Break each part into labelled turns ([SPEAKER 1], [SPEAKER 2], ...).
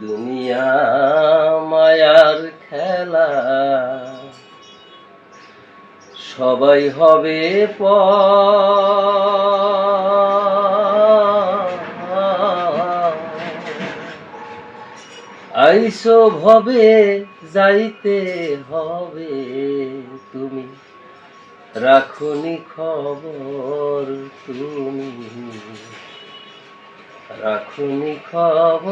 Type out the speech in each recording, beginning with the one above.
[SPEAKER 1] দুনিয়া মায়ার খেলা। সবাই হবে আইসো ভবে যাইতে হবে। তুমি রাখুনি খবর তুমি রাখুনি খবর।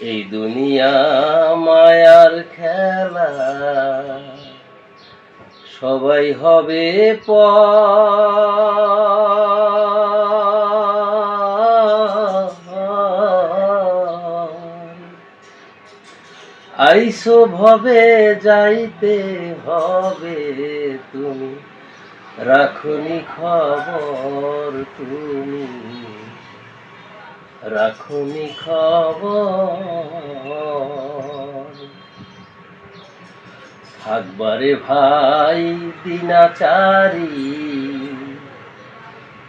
[SPEAKER 1] এই দুনিয়া মায়ার খেলা সবাই হবে পর। আইসো ভবে যাইতে হবে তুমি। রাখুনি খবর তুমি। রাখুনি খবর। থাকবারে ভাই দিনাচারি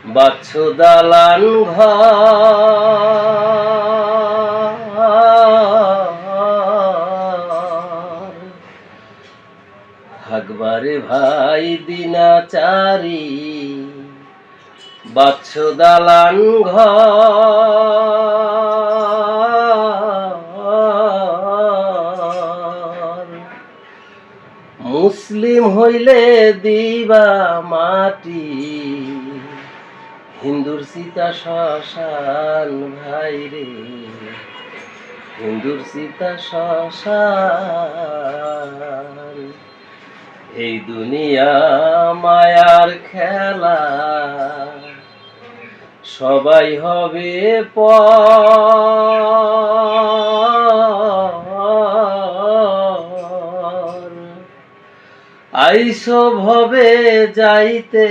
[SPEAKER 1] বাচ্চ দালান ঘর। থাকবারে ভাই দিনাচারি বাচ্চ দালান ঘর। মুসলিম হইলে দিবা মাটি, হিন্দুর সীতা শ্মশান ভাই রে। হিন্দুর সীতা শ্মশান এই দুনিয়া মায়ার খেলা। সবাই হবে পর। আইসো ভবে যাইতে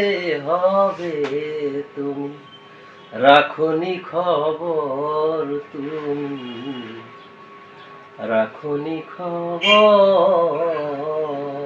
[SPEAKER 1] হবে তুমি। রাখনি খবর তুমি। রাখনি খবর।